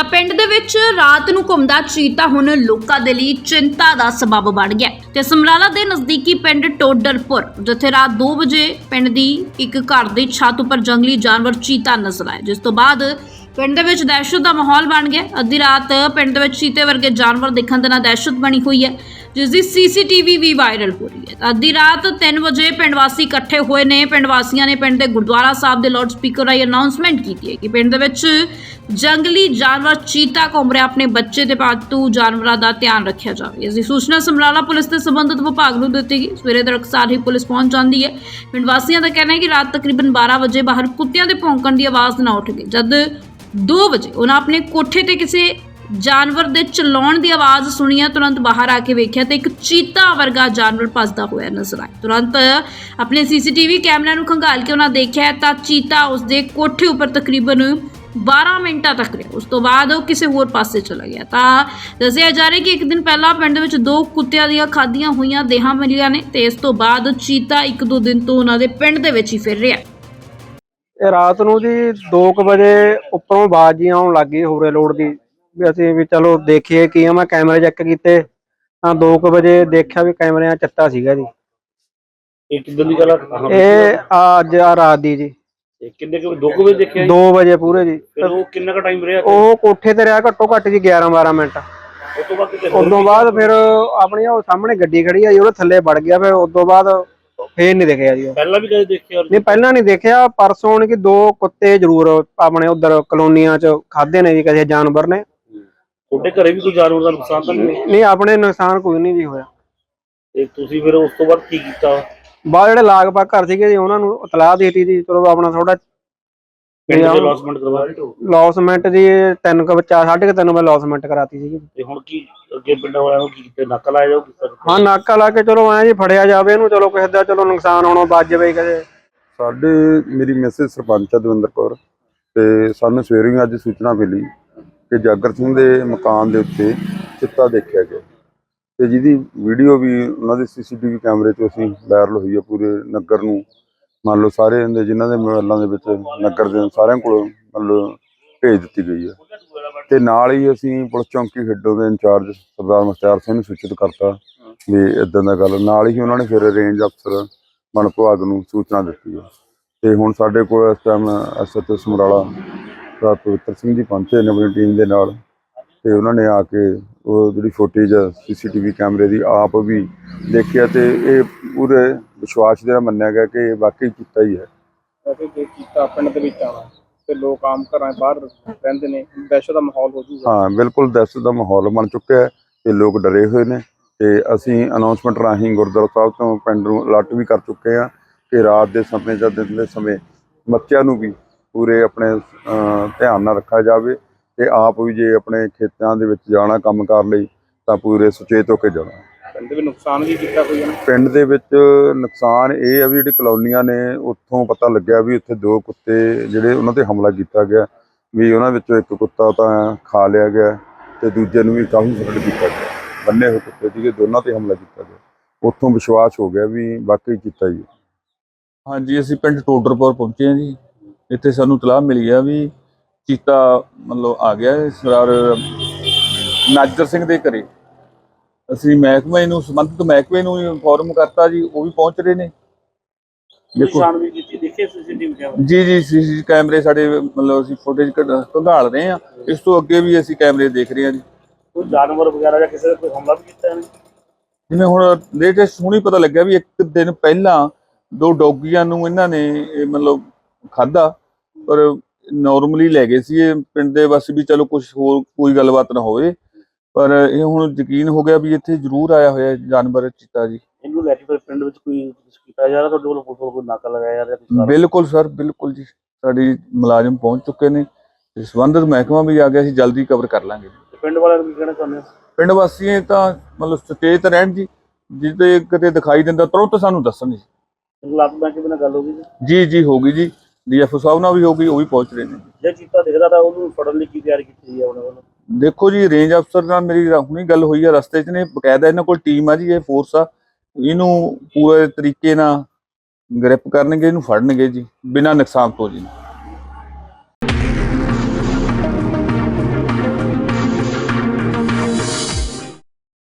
ਤਾਂ ਪਿੰਡ ਦੇ ਵਿੱਚ ਰਾਤ ਨੂੰ ਘੁੰਮਦਾ ਚੀਤਾ ਹੁਣ ਲੋਕਾਂ ਦੇ ਲਈ ਚਿੰਤਾ ਦਾ ਸਬਬ ਬਣ ਗਿਆ ਤੇ ਸਮਰਾਲਾ ਦੇ ਨਜ਼ਦੀਕੀ ਪਿੰਡ ਟੋਡਰਪੁਰ, ਜਿੱਥੇ ਰਾਤ 2 ਵਜੇ ਪਿੰਡ ਦੀ ਇੱਕ ਘਰ ਦੀ ਛੱਤ ਉੱਪਰ ਜੰਗਲੀ ਜਾਨਵਰ ਚੀਤਾ ਨਜ਼ਰ ਆਇਆ ਜਿਸ ਤੋਂ ਬਾਅਦ ਪਿੰਡ ਦੇ ਵਿੱਚ ਦਹਿਸ਼ਤ ਦਾ ਮਾਹੌਲ ਬਣ ਗਿਆ ਅੱਧੀ ਰਾਤ ਪਿੰਡ ਦੇ ਵਿੱਚ ਚੀਤੇ ਵਰਗੇ ਜਾਨਵਰ ਦੇਖਣ ਦੇ ਨਾਲ ਦਹਿਸ਼ਤ ਬਣੀ ਹੋਈ ਹੈ। ਜਿਸ ਦੀ ਸੀਸੀਟੀਵੀ ਵੀ ਵਾਇਰਲ ਹੋ ਰਹੀ ਹੈ। ਅੱਧੀ ਰਾਤ 3 ਵਜੇ ਪਿੰਡ ਵਾਸੀ ਇਕੱਠੇ ਹੋਏ ਨੇ। ਪਿੰਡ ਵਾਸੀਆਂ ਨੇ ਪਿੰਡ ਦੇ ਗੁਰਦੁਆਰਾ ਸਾਹਿਬ ਦੇ ਲਾਊਡ ਸਪੀਕਰ ਰਾਹੀਂ ਅਨਾਉਂਸਮੈਂਟ ਕੀਤੀ ਹੈ ਕਿ ਪਿੰਡ ਦੇ ਵਿੱਚ ਜੰਗਲੀ ਜਾਨਵਰ ਚੀਤਾ ਘੁੰਮ ਰਿਹਾ। ਆਪਣੇ ਬੱਚੇ ਤੇ ਪਾਲਤੂ ਜਾਨਵਰਾਂ ਦਾ ਧਿਆਨ ਰੱਖਿਆ ਜਾਵੇ। ਇਸ ਦੀ ਸੂਚਨਾ ਸਮਰਾਲਾ ਪੁਲਿਸ ਦੇ ਸੰਬੰਧਿਤ ਵਿਭਾਗ ਨੂੰ ਦਿੱਤੀ ਗਈ। ਸਵੇਰੇ ਤੜਕਸਾਰ ਹੀ ਪੁਲਿਸ ਪਹੁੰਚ ਜਾਂਦੀ ਹੈ। ਪਿੰਡ ਵਾਸੀਆਂ ਦਾ ਕਹਿਣਾ ਹੈ ਕਿ ਰਾਤ ਤਕਰੀਬਨ 12 ਵਜੇ ਬਾਹਰ ਕੁੱਤਿਆਂ ਦੇ ਭੌਂਕਣ ਦੀ ਆਵਾਜ਼ ਨਾ ਉੱਠ ਗਈ। ਜਦ 2 ਵਜੇ ਉਹਨਾਂ ਆਪਣੇ ਕੋਠੇ ਤੇ ਕਿਸੇ ਜਾਨਵਰ ਦੇ ਚਲਾਉਣ ਦੀ ਆਵਾਜ਼ ਸੁਣੀ ਤੁਰੰਤ ਬਾਹਰ ਆ ਕੇ ਵੇਖਿਆ ਤੇ ਇੱਕ ਚੀਤਾ ਵਰਗਾ ਜਾਨਵਰ ਭੱਜਦਾ ਹੋਇਆ ਨਜ਼ਰ ਆਇਆ। ਤੁਰੰਤ ਆਪਣੇ ਸੀਸੀਟੀਵੀ ਕੈਮਰਾ ਨੂੰ ਖੰਗਾਲ ਕੇ ਉਹਨਾਂ ਦੇਖਿਆ ਤਾਂ ਚੀਤਾ ਉਸਦੇ ਕੋਠੇ ਉੱਪਰ ਤਕਰੀਬਨ 12 ਮਿੰਟਾਂ ਤੱਕ ਰਿਹਾ। ਉਸ ਤੋਂ ਬਾਅਦ ਉਹ ਕਿਸੇ ਹੋਰ ਪਾਸੇ ਚਲਾ ਗਿਆ। ਤਾਂ ਦੱਸਿਆ ਜਾ ਰਿਹਾ ਕਿ ਇੱਕ ਦਿਨ ਪਹਿਲਾਂ ਪਿੰਡ ਵਿੱਚ ਦੋ ਕੁੱਤਿਆਂ ਦੀਆਂ ਖਾਦੀਆਂ ਹੋਈਆਂ, ਦੇਹਾਂ ਮਿਲੀਆਂ ਨੇ ਤੇ ਇਸ ਤੋਂ ਬਾਅਦ ਚੀਤਾ ਇੱਕ ਦੋ ਦਿਨ ਤੋਂ ਉਹਨਾਂ ਦੇ ਪਿੰਡ ਦੇ ਵਿੱਚ ਹੀ ਫਿਰ ਰਿਹਾ। ਇਹ ਰਾਤ ਨੂੰ ਜੀ 2 ਵਜੇ ਉੱਪਰੋਂ ਆਵਾਜ਼ ਜੀ ਆਉਣ ਲੱਗੀ ਹੋਰੇ ਲੋਡ ਦੀ। ਵੀ ਅਸੀਂ ਵੀ ਚਲੋ ਦੇਖੀਏ ਕੀ ਆ ਮੈਂ ਕੈਮਰੇ ਚੈੱਕ ਕੀਤੇ ਤਾਂ 2 ਵਜੇ ਦੇਖਿਆ ਵੀ ਕੈਮਰਿਆਂ 'ਚ ਚੱਤਾ ਸੀਗਾ ਜੀ। ਇਹ ਕਿੱਦਾਂ ਦੀ ਗੱਲ ਆ? ਇਹ ਆ ਅੱਜ ਆ ਰਾਤ ਦੀ ਜੀ। ਇਹ ਕਿੰਨੇ ਕੁ ਦੋ ਕੁ ਵਜੇ ਦੇਖਿਆ ਜੀ? 2 ਵਜੇ ਪੂਰੇ ਜੀ। ਫਿਰ ਉਹ ਕਿੰਨਾ ਕੁ ਟਾਈਮ ਰਿਹਾ? ਉਹ ਕੋਠੇ ਤੇ ਰਿਹਾ ਘੱਟੋ ਘੱਟ ਜੀ 11 12 ਮਿੰਟ। ਉਸ ਤੋਂ ਬਾਅਦ ਕਿਤੇ ਹੋਰ ਉਦੋਂ ਬਾਅਦ ਫਿਰ ਆਪਣੀ ਉਹ ਸਾਹਮਣੇ ਗੱਡੀ ਖੜੀ ਆ ਜੀ ਉਹਦੇ ਥੱਲੇ ਵੜ ਗਿਆ ਫਿਰ ਉਦੋਂ ਬਾਅਦ ਫੇਰ ਨਹੀਂ ਦਿਖਿਆ ਜੀ ਉਹ। ਪਹਿਲਾਂ ਵੀ ਕਦੇ ਦੇਖਿਆ ਨਹੀਂ ਪਹਿਲਾਂ ਨਹੀਂ ਦੇਖਿਆ ਪਰਸੋਂ ਨੇ ਕਿ ਦੋ ਕੁੱਤੇ ਜ਼ਰੂਰ ਆਪਣੇ ਉਧਰ ਕਲੋਨੀਆਂ 'ਚ ਖਾਦੇ ਨੇ ਜੀ ਕਿਸੇ ਜਾਨਵਰ ਨੇ। ਤੁਹਾਡੇ ਘਰੇ ਵੀ ਕੋਈ ਜਾਨਵਰ ਦਾ ਨੁਕਸਾਨ ਤਾਂ ਨਹੀਂ ਨਹੀਂ ਆਪਣੇ ਨੁਕਸਾਨ ਕੋਈ ਨਹੀਂ ਜੀ ਹੋਇਆ। ਤੇ ਤੁਸੀਂ ਫਿਰ ਉਸ ਤੋਂ ਬਾਅਦ ਕੀ ਕੀਤਾ? ਬਾਅਦ ਜਿਹੜੇ ਲਾਗ ਪਾ ਘਰ ਸੀਗੇ ਜੀ ਉਹਨਾਂ ਨੂੰ ਇਤਲਾਹ ਦੇਤੀ ਜੀ ਚਲੋ ਆਪਣਾ ਥੋੜਾ ਪਿੰਡ ਦੇ ਲੌਸਮੈਂਟ ਕਰਵਾ ਲੌਸਮੈਂਟ ਜੀ ਤਿੰਨ ਕੁ ਬੱਚਾ ਸਾਢੇ ਕੁ ਤਿੰਨ ਵਜੇ ਲੌਸਮੈਂਟ ਕਰਾਤੀ ਸੀਗੀ। ਤੇ ਹੁਣ ਕੀ ਅੱਗੇ ਪਿੰਡਾਂ ਵਾਲਿਆਂ ਨੂੰ ਕੀ ਕੀਤਾ? ਨਕਲ ਆਇਆ ਜਾਊ ਕੀਤਾ ਹਾਂ ਨਾਕਾ ਲਾ ਕੇ ਚਲੋ ਐਂ ਜੀ ਫੜਿਆ ਜਾਵੇ ਇਹਨੂੰ ਚਲੋ ਕਿਸੇ ਦਾ ਚਲੋ ਨੁਕਸਾਨ ਹੋਣੋਂ ਬਚ ਜਾਵੇ ਕਦੇ ਸਾਡੇ ਮੇਰੀ ਮੈਸੇਜ ਸਰਪੰਚ ਆ ਦਵਿੰਦਰ ਕੌਰ ਤੇ ਸਾਨੂੰ ਸਵੇਰੇ ਹੀ ਅੱਜ ਸੂਚਨਾ ਮਿਲੀ ਕਿ ਜਾਗਰ ਸਿੰਘ ਦੇ ਮਕਾਨ ਦੇ ਉੱਤੇ ਚਿੱਤਾ ਦੇਖਿਆ ਗਿਆ। ਤੇ ਜਿਹਦੀ ਵੀਡੀਓ ਵੀ ਉਹਨਾਂ ਦੇ ਸੀਸੀਟੀਵੀ ਕੈਮਰੇ 'ਚ ਅਸੀਂ ਵਾਇਰਲ ਹੋਈ ਹੈ ਪੂਰੇ ਨਗਰ ਨੂੰ। ਮੰਨ ਲਓ ਸਾਰੇ ਦੇ ਜਿਨ੍ਹਾਂ ਦੇ ਮੋਬਾਈਲਾਂ ਦੇ ਵਿੱਚ ਨਗਰ ਦੇ ਸਾਰਿਆਂ ਕੋਲ ਮੰਨ ਲਓ ਭੇਜ ਦਿੱਤੀ ਗਈ ਹੈ ਤੇ ਨਾਲ ਹੀ ਅਸੀਂ ਪੁਲਿਸ ਚੌਂਕੀ ਖੇਡੋ ਦੇ ਇੰਚਾਰਜ ਸਰਦਾਰ ਮੁਖਤਿਆਰ ਸਿੰਘ ਨੂੰ ਸੂਚਿਤ ਕਰਤਾ ਵੀ ਇਦਾਂ ਦਾ ਗੱਲ। ਨਾਲ ਹੀ ਉਹਨਾਂ ਨੇ ਫਿਰ ਰੇਂਜ ਅਫਸਰ ਵਣ ਵਿਭਾਗ ਨੂੰ ਸੂਚਨਾ ਦਿੱਤੀ ਹੈ ਤੇ ਹੁਣ ਸਾਡੇ ਕੋਲ ਇਸ ਟਾਈਮ ਐਸਐਚਓ ਸਮਰਾਲਾ ਦਾ ਪਵਿੱਤਰ ਸਿੰਘ ਜੀ ਪਹੁੰਚੇ ਨੇ ਆਪਣੀ ਟੀਮ ਦੇ ਨਾਲ ਤੇ ਉਹਨਾਂ ਨੇ ਆ ਕੇ ਉਹ ਜਿਹੜੀ ਫੁਟੇਜ ਸੀਸੀਟੀਵੀ ਕੈਮਰੇ ਦੀ ਆਪ ਵੀ ਦੇਖਿਆ ਤੇ ਇਹ ਪੂਰੇ ਵਿਸ਼ਵਾਸ ਦੇ ਨਾਲ ਮੰਨਿਆ ਗਿਆ ਕਿ ਇਹ ਵਾਕਈ ਕੀਤਾ ਹੀ ਹੈ। ਅਤੇ ਜੇ ਕੀਤਾ ਪਿੰਡ ਦੇ ਵਿੱਚ ਆਉਣਾ ਤੇ ਲੋਕ ਆਮ ਘਰਾਂ 'ਚ ਬਾਹਰ ਰਹਿੰਦੇ ਨੇ ਦਹਿਸ਼ਤ ਦਾ ਮਾਹੌਲ ਹੋ ਬਿਲਕੁਲ ਦਹਿਸ਼ਤ ਦਾ ਮਾਹੌਲ ਬਣ ਚੁੱਕਿਆ ਹੈ ਤੇ ਲੋਕ ਡਰੇ ਹੋਏ ਨੇ ਤੇ ਅਸੀਂ ਅਨਾਉਂਸਮੈਂਟ ਰਾਹੀਂ ਗੁਰਦੁਆਰਾ ਸਾਹਿਬ ਤੋਂ ਪਿੰਡ ਨੂੰ ਅਲਰਟ ਵੀ ਕਰ ਚੁੱਕੇ ਹਾਂ ਕਿ ਰਾਤ ਦੇ ਸਮੇਂ ਜਾਂ ਦਿਨ ਦੇ ਸਮੇਂ ਬੱਚਿਆਂ ਨੂੰ ਵੀ ਪੂਰੇ ਆਪਣੇ ਧਿਆਨ ਨਾਲ ਰੱਖਿਆ ਜਾਵੇ ਤੇ ਆਪ ਵੀ ਜੇ ਆਪਣੇ ਖੇਤਾਂ ਦੇ ਵਿੱਚ ਜਾਣਾ ਕੰਮ ਕਰ ਲਈ ਤਾਂ ਪੂਰੇ ਸੁਚੇਤ ਹੋ ਕੇ ਜਾਣਾ। ਪਿੰਡ ਦੇ ਵਿੱਚ ਨੁਕਸਾਨ ਵੀ ਕੀਤਾ ਕੋਈ ਨਾ ਪਿੰਡ ਦੇ ਵਿੱਚ ਨੁਕਸਾਨ ਇਹ ਆ ਵੀ ਜਿਹੜੀ ਕਲੋਨੀਆਂ ਨੇ ਉੱਥੋਂ ਪਤਾ ਲੱਗਿਆ ਵੀ ਉੱਥੇ ਦੋ ਕੁੱਤੇ ਜਿਹੜੇ ਉਹਨਾਂ ਤੇ ਹਮਲਾ ਕੀਤਾ ਗਿਆ ਵੀ ਉਹਨਾਂ ਵਿੱਚੋਂ ਇੱਕ ਕੁੱਤਾ ਤਾਂ ਖਾ ਲਿਆ ਗਿਆ ਤੇ ਦੂਜੇ ਨੂੰ ਵੀ ਕਾਫੀ ਫ਼ਰਕ ਕੀਤਾ ਗਿਆ। ਬੰਨੇ ਹੋਏ ਕੁੱਤੇ ਸੀਗੇ ਦੋਨਾਂ ਤੇ ਹਮਲਾ ਕੀਤਾ ਗਿਆ। ਉੱਥੋਂ ਵਿਸ਼ਵਾਸ ਹੋ ਗਿਆ ਵੀ ਵਾਕਈ ਕੀਤਾ ਹੈ। ਹਾਂਜੀ ਅਸੀਂ ਪਿੰਡ ਟੋਡਰਪੁਰ ਪਹੁੰਚੇ ਹਾਂ ਜੀ। ਇੱਥੇ ਸਾਨੂੰ ਤਲਾਹ ਮਿਲੀ ਆ ਵੀ ਚੀਤਾ ਮਤਲਬ ਆ ਗਿਆ ਹੈ ਸਰਦਾਰ ਨਾਜਰ ਸਿੰਘ ਦੇ ਘਰੇ। ਅਸੀਂ ਮਹਿਕਮੇ ਨੂੰ ਸੰਬੰਧਿਤ ਮਹਿਕਮੇ ਨੂੰ ਇਨਫੋਰਮ ਕਰਤਾ ਜੀ ਉਹ ਵੀ ਪਹੁੰਚ ਰਹੇ ਨੇ। ਦੇਖੋ। ਕੀਤੀ ਸੀਸੀਟੀਵੀ ਕੈਮਰਾ ਜੀ ਜੀ ਸੀਸੀ ਕੈਮਰੇ ਸਾਡੇ ਮਤਲਬ ਅਸੀਂ ਫੁਟੇਜ ਕੰਧਾਲ ਰਹੇ ਹਾਂ। ਇਸ ਤੋਂ ਅੱਗੇ ਵੀ ਅਸੀਂ ਕੈਮਰੇ ਦੇਖ ਰਹੇ ਹਾਂ ਜੀ। ਕੋਈ ਜਾਨਵਰ ਵਗੈਰਾ ਜਾਂ ਕਿਸੇ ਦਾ ਕੋਈ ਹਮਲਾ ਵੀ ਕੀਤਾ ਇਹਨੇ? ਜਿਵੇਂ ਹੁਣ ਲੇਟੈਸਟ ਹੁਣੀ ਪਤਾ ਲੱਗਿਆ ਵੀ ਇੱਕ ਦਿਨ ਪਹਿਲਾਂ ਦੋ ਡੌਗੀਆਂ ਨੂੰ ਇਹਨਾਂ ਨੇ ਮਤਲਬ ਖਾਦਾ ਪਰ ਨਾਰਮਲੀ ਲੈ ਗਏ ਸੀ ਇਹ ਪਿੰਡ ਦੇ ਬਸ ਵੀ ਚਲੋ ਕੁਝ ਹੋਰ ਕੋਈ ਗੱਲਬਾਤ ਨਾ ਹੋਵੇ। ਪਰ ਇਹ ਹੁਣ ਯਕੀਨ ਹੋ ਗਿਆ ਵੀ ਇੱਥੇ ਜ਼ਰੂਰ ਆਇਆ ਹੋਇਆ ਜਾਨਵਰ ਚੀਤਾ ਜੀ। ਇਹਨੂੰ ਲੈ ਕੇ ਫਿਰ ਪਿੰਡ ਵਿੱਚ ਕੋਈ ਕੀਤਾ ਜਾ ਰਿਹਾ? ਤੁਹਾਡੇ ਵੱਲੋਂ ਪੁਲਿਸ ਵੱਲੋਂ ਕੋਈ ਨਕਲ ਲਗਾਇਆ ਜਾ ਰਿਹਾ ਕੋਈ? ਬਿਲਕੁਲ ਸਰ ਬਿਲਕੁਲ ਜੀ। ਸਾਡੀ ਮੁਲਾਜ਼ਮ ਪਹੁੰਚ ਚੁੱਕੇ ਨੇ। ਸੰਬੰਧਿਤ ਮਹਿਕਮਾ ਵੀ ਆ ਗਿਆ ਸੀ ਜਲਦੀ ਕਵਰ ਕਰ ਲਾਂਗੇ। ਪਿੰਡ ਵਾਲਿਆਂ ਨੂੰ ਕੀ ਕਹਿਣਾ ਚਾਹੁੰਦੇ ਹੋ? ਪਿੰਡ ਵਾਸੀ ਤਾਂ ਮਤਲਬ ਸੁਚੇਤ ਰਹਿਣ ਜੀ। ਜਿੱਦੇ ਕਿਤੇ ਦਿਖਾਈ ਦਿੰਦਾ ਤੁਰੰਤ ਸਾਨੂੰ ਦੱਸਣ ਜੀ। ਲੱਤ ਬੈਂਕ ਬਿਨਾਂ ਗੱਲ ਹੋ ਗਈ ਜੀ? ਜੀ ਜੀ ਹੋ ਗਈ ਜੀ। ਡੀਐਫਓ ਸਾਹਿਬ ਨਾਲ ਵੀ ਹੋ ਗਈ ਉਹ ਵੀ ਪਹੁੰਚ ਰਹੇ ਨੇ। ਜੇ ਚੀਤਾ ਦਿਖਦਾ ਤਾਂ ਉਹਨੂੰ ਫੜਨ ਲਈ ਕੀ ਤਿਆਰੀ ਕੀਤੀ ਹੈ ਉਹਨਾਂ ਵੱਲੋਂ? ਦੇਖੋ ਜੀ ਰੇਂਜ ਅਫਸਰ ਨਾਲ ਮੇਰੀ ਹੁਣੀ ਗੱਲ ਹੋਈ ਆ ਰਸਤੇ 'ਚ ਨੇ ਬਕਾਇਦਾ ਇਹਨਾਂ ਕੋਲ ਟੀਮ ਆ ਜੀ ਇਹ ਫੋਰਸ ਆ। ਇਹਨੂੰ ਪੂਰੇ ਤਰੀਕੇ ਨਾਲ ਗ੍ਰਿਪ ਕਰਨਗੇ ਇਹਨੂੰ ਫੜਨਗੇ ਜੀ ਬਿਨਾਂ ਨੁਕਸਾਨ ਤੋਂ ਜੀ।